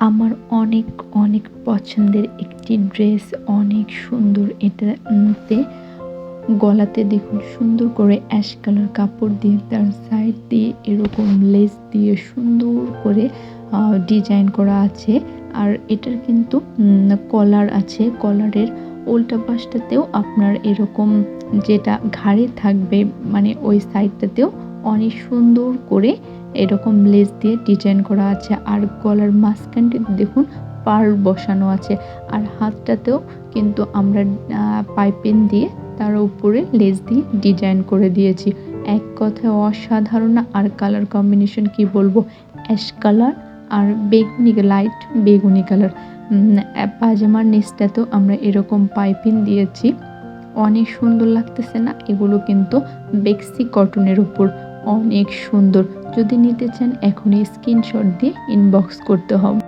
আমার অনেক অনেক পছন্দের একটি ড্রেস, অনেক সুন্দর এটাতে গলাতে দেখুন, সুন্দর করে অ্যাশ কালার কাপড় দিয়ে তার সাইড দিয়ে এরকম লেস দিয়ে সুন্দর করে ডিজাইন করা আছে। আর এটার কিন্তু কলার আছে। কলারের উল্টা পাশটাতেও আপনার এরকম যেটা ঘাড়ে থাকবে মানে ওই সাইডটাতেও অনেক সুন্দর করে এরকম লেস দিয়ে ডিজাইন করা আছে। আর গলার মাঝখানটিতে দেখুন পার বসানো আছে। আর হাতটাতেও কিন্তু আমরা পাইপিন দিয়ে তার উপরে লেস দিয়ে ডিজাইন করে দিয়েছি। এক কথায় অসাধারণ আর কালার কম্বিনেশন কি বলব? অ্যাশ কালার আর বেগুনি লাইট বেগুনি কালার পাজামার নিচটাতেও আমরা এরকম পাইপিং দিয়েছি। অনেক সুন্দর লাগতেছে না? এগুলো কিন্তু বেক্সি কটনের উপর। অনেক সুন্দর। যদি নিতে চান এখনই স্ক্রিনশট দিয়ে ইনবক্স করতে হবে।